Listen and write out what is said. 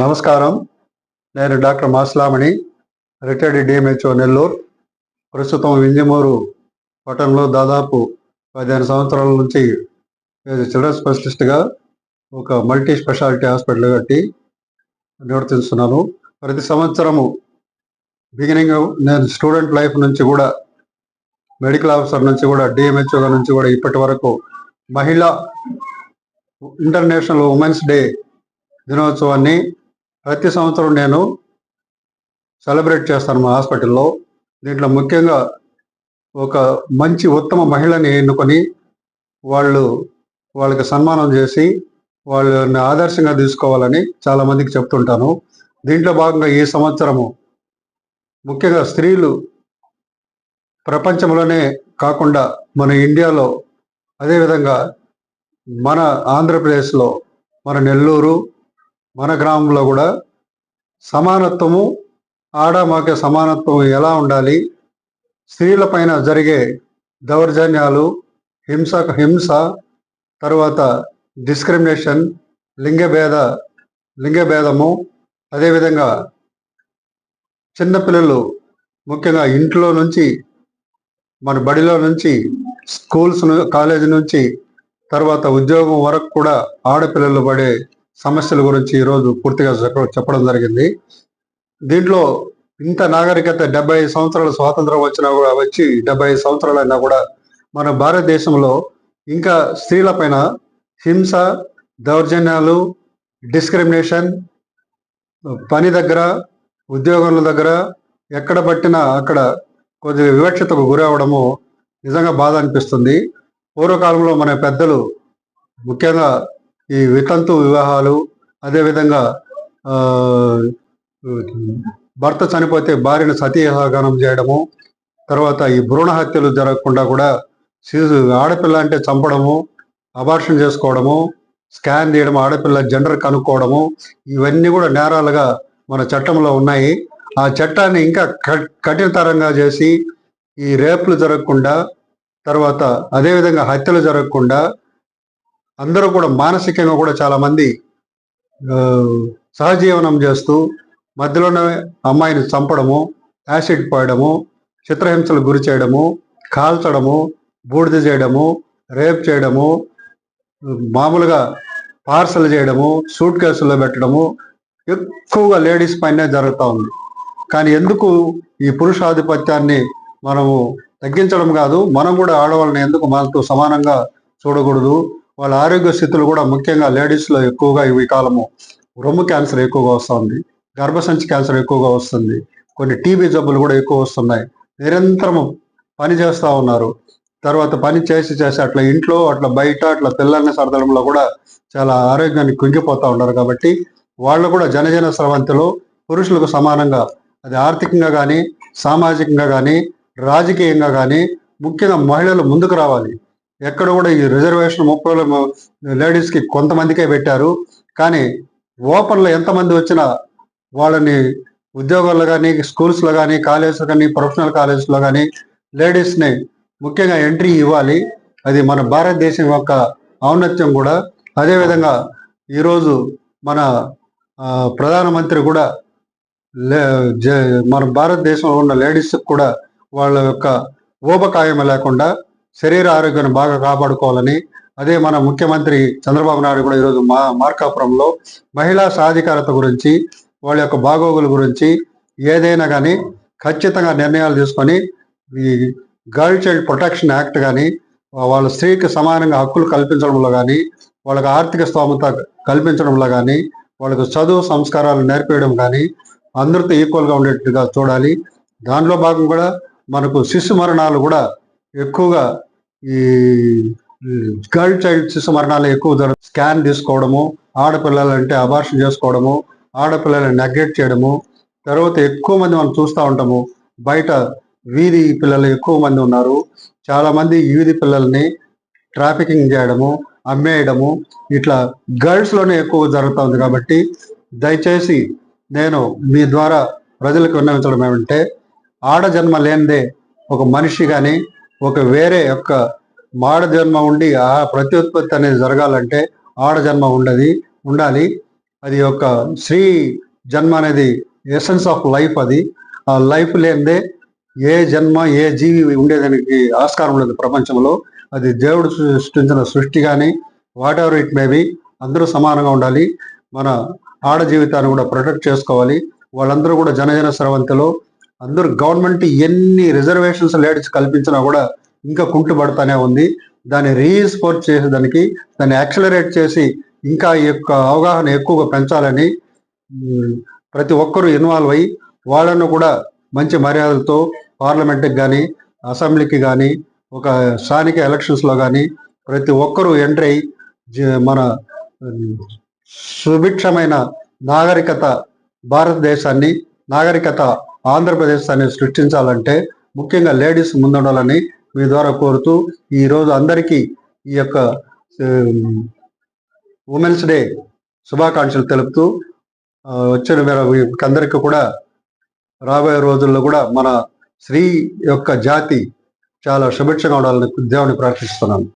నమస్కారం. నేను doctor Maslamani retired DMHO Nellore. ప్రస్తుతం వింజమూరు పట్టణంలో దాదాపు పదిహేను సంవత్సరాల నుంచి చిల్డ్రన్ స్పెషలిస్ట్గా ఒక మల్టీ స్పెషాలిటీ హాస్పిటల్ కట్టి నిర్వర్తిస్తున్నాను. ప్రతి సంవత్సరము బిగినింగ్ నేను స్టూడెంట్ లైఫ్ నుంచి కూడా మెడికల్ ఆఫీసర్ నుంచి కూడా డిఎంహెచ్ఓ నుంచి కూడా ఇప్పటి వరకు మహిళా ఇంటర్నేషనల్ ఉమెన్స్ డే దినోత్సవాన్ని ప్రతి సంవత్సరం నేను సెలబ్రేట్ చేస్తాను మా హాస్పిటల్లో. దీంట్లో ముఖ్యంగా ఒక మంచి ఉత్తమ మహిళని ఎన్నుకొని వాళ్ళు వాళ్ళకి సన్మానం చేసి వాళ్ళని ఆదర్శంగా తీసుకోవాలని చాలామందికి చెప్తుంటాను. దీంట్లో భాగంగా ఈ సంవత్సరము ముఖ్యంగా స్త్రీలు ప్రపంచంలోనే కాకుండా మన ఇండియాలో అదేవిధంగా మన ఆంధ్రప్రదేశ్లో మన నెల్లూరు మన గ్రామంలో కూడా సమానత్వము ఆడ మగ సమానత్వం ఎలా ఉండాలి? స్త్రీల పైన జరిగే దౌర్జన్యాలు హింస హింస తర్వాత డిస్క్రిమినేషన్ లింగభేద లింగభేదము అదేవిధంగా చిన్నపిల్లలు ముఖ్యంగా ఇంట్లో నుంచి మన బడిలో నుంచి స్కూల్స్ కాలేజీ నుంచి తర్వాత ఉద్యోగం వరకు కూడా ఆడపిల్లలు పడే సమస్యల గురించి ఈరోజు పూర్తిగా చెప్పడం జరిగింది. దీంట్లో ఇంత నాగరికత డెబ్బై సంవత్సరాల స్వాతంత్రం వచ్చినా కూడా వచ్చి డెబ్బై సంవత్సరాలైనా కూడా మన భారతదేశంలో ఇంకా స్త్రీల పైన హింస దౌర్జన్యాలు డిస్క్రిమినేషన్ పని దగ్గర ఉద్యోగాల దగ్గర ఎక్కడ పట్టినా అక్కడ కొద్దిగా వివక్షతకు గురవడము నిజంగా బాధ అనిపిస్తుంది. పూర్వకాలంలో మన పెద్దలు ముఖ్యంగా ఈ వితంతు వివాహాలు అదేవిధంగా భర్త చనిపోతే భార్యను సతీహగనం చేయడము తర్వాత ఈ భ్రూణ హత్యలు జరగకుండా కూడా శిశు ఆడపిల్ల అంటే చంపడము అబార్షన్ చేసుకోవడము స్కాన్ తీయడం ఆడపిల్ల జెండర్ కనుక్కోవడము ఇవన్నీ కూడా నేరాలుగా మన చట్టంలో ఉన్నాయి. ఆ చట్టాన్ని ఇంకా కఠినతరంగా చేసి ఈ రేపులు జరగకుండా తర్వాత అదేవిధంగా హత్యలు జరగకుండా అందరూ కూడా మానసికంగా కూడా చాలామంది సహజీవనం చేస్తూ మధ్యలోనే అమ్మాయిని చంపడము యాసిడ్ పోయడము చిత్రహింసలకు గురి చేయడము కాల్చడము బూడిద చేయడము రేప్ చేయడము మామూలుగా పార్సల్ చేయడము సూట్ కేసుల్లో పెట్టడము ఎక్కువగా లేడీస్ పైనే జరుగుతూ ఉంది. కానీ ఎందుకు ఈ పురుషాధిపత్యాన్ని మనము తగ్గించడం కాదు మనం కూడా ఆడవాళ్ళని ఎందుకు మనతో సమానంగా చూడకూడదు వాళ్ళ ఆరోగ్య స్థితులు కూడా ముఖ్యంగా లేడీస్లో ఎక్కువగా ఈ కాలము రొమ్ము క్యాన్సర్ ఎక్కువగా వస్తుంది గర్భసంచి క్యాన్సర్ ఎక్కువగా వస్తుంది కొన్ని టీబీ జబ్బులు కూడా ఎక్కువ వస్తున్నాయి. నిరంతరం పని చేస్తూ ఉన్నారు. తర్వాత పని చేసి చేసి అట్లా ఇంట్లో అట్లా బయట అట్లా పిల్లల్ని సరదడంలో కూడా చాలా ఆరోగ్యానికి కుంగిపోతూ ఉన్నారు కాబట్టి వాళ్ళు కూడా జనజన స్రవంతిలో పురుషులకు సమానంగా అది ఆర్థికంగా కానీ సామాజికంగా కానీ రాజకీయంగా కానీ ముఖ్యంగా మహిళలు ముందుకు రావాలి. ఎక్కడ కూడా ఈ రిజర్వేషన్ ముప్పై లేడీస్కి కొంతమందికే పెట్టారు. కానీ ఓపెన్లో ఎంతమంది వచ్చినా వాళ్ళని ఉద్యోగాల్లో కానీ స్కూల్స్లో కానీ కాలేజ్లో కానీ ప్రొఫెషనల్ కాలేజ్లో కానీ లేడీస్ని ముఖ్యంగా ఎంట్రీ ఇవ్వాలి. అది మన భారతదేశం యొక్క ఔన్నత్యం కూడా. అదేవిధంగా ఈరోజు మన ప్రధానమంత్రి కూడా లే జ- మన భారతదేశంలో ఉన్న లేడీస్కి కూడా వాళ్ళ యొక్క ఊబకాయం లేకుండా శరీర ఆరోగ్యాన్ని బాగా కాపాడుకోవాలని అదే మన ముఖ్యమంత్రి చంద్రబాబు నాయుడు కూడా ఈరోజు మా మార్కాపురంలో మహిళా సాధికారత గురించి వాళ్ళ యొక్క బాగోగుల గురించి ఏదైనా కానీ ఖచ్చితంగా నిర్ణయాలు తీసుకొని ఈ గర్ల్ చైల్డ్ ప్రొటెక్షన్ యాక్ట్ కానీ వాళ్ళ స్త్రీకి సమానంగా హక్కులు కల్పించడంలో కానీ వాళ్ళకి ఆర్థిక స్తోమత కల్పించడంలో కానీ వాళ్ళకు చదువు సంస్కారాలు నేర్పించడం కానీ అందరితో ఈక్వల్గా ఉండేట్టుగా చూడాలి. దానిలో భాగం కూడా మనకు శిశు మరణాలు కూడా ఎక్కువగా ఈ గర్ల్ చైల్డ్ శిశు మరణాలు ఎక్కువ స్కాన్ తీసుకోవడము ఆడపిల్లలంటే అబార్షన్ చేసుకోవడము ఆడపిల్లలను నెగ్లెక్ట్ చేయడము తర్వాత ఎక్కువ మంది మనం చూస్తూ ఉంటాము. బయట వీధి పిల్లలు ఎక్కువ మంది ఉన్నారు. చాలామంది వీధి పిల్లల్ని ట్రాఫికింగ్ చేయడము అమ్మేయడము ఇట్లా గర్ల్స్లోనే ఎక్కువ జరుగుతుంది కాబట్టి దయచేసి నేను మీ ద్వారా ప్రజలకు విన్నవించడం ఏమంటే ఆడ జన్మ లేనిదే ఒక మనిషి కానీ ఒక వేరే యొక్క మాడ జన్మ ఉండి ఆ ప్రత్యుత్పత్తి అనేది జరగాలంటే ఆడ జన్మ ఉండదు ఉండాలి. అది ఒక స్త్రీ జన్మ అనేది ఎసెన్స్ ఆఫ్ లైఫ్ అది. ఆ లైఫ్ లేనిదే ఏ జన్మ ఏ జీవి ఉండేదానికి ఆస్కారం లేదు ప్రపంచంలో. అది దేవుడు సృష్టించిన సృష్టి కానీ వాట్ ఎవర్ ఇట్ మేబీ అందరూ సమానంగా ఉండాలి. మన ఆడ జీవితాన్ని కూడా ప్రొటెక్ట్ చేసుకోవాలి. వాళ్ళందరూ కూడా జనజన స్రవంతిలో అందరూ గవర్నమెంట్ ఎన్ని రిజర్వేషన్స్ లేడీస్ కల్పించినా కూడా ఇంకా కుంటుపడతానే ఉంది. దాన్ని రీస్పోర్ట్ చేసేదానికి దాన్ని యాక్సలరేట్ చేసి ఇంకా యొక్క అవగాహన ఎక్కువగా పెంచాలని ప్రతి ఒక్కరూ ఇన్వాల్వ్ అయ్యి వాళ్ళను కూడా మంచి మర్యాదలతో పార్లమెంట్కి కానీ అసెంబ్లీకి కానీ ఒక స్థానిక ఎలక్షన్స్లో కానీ ప్రతి ఒక్కరూ ఎంటర్ అయ్యి జ- మన సుభిక్షమైన నాగరికత భారతదేశాన్ని నాగరికత ఆంధ్రప్రదేశ్ అనేది సృష్టించాలంటే ముఖ్యంగా లేడీస్ ముందుండాలని మీ ద్వారా కోరుతూ ఈ రోజు అందరికీ ఈ యొక్క ఉమెన్స్ డే శుభాకాంక్షలు తెలుపుతూ వచ్చిన అందరికీ కూడా రాబోయే రోజుల్లో కూడా మన స్త్రీ యొక్క జాతి చాలా సుభిక్షంగా ఉండాలని దేవుని ప్రార్థిస్తున్నాను.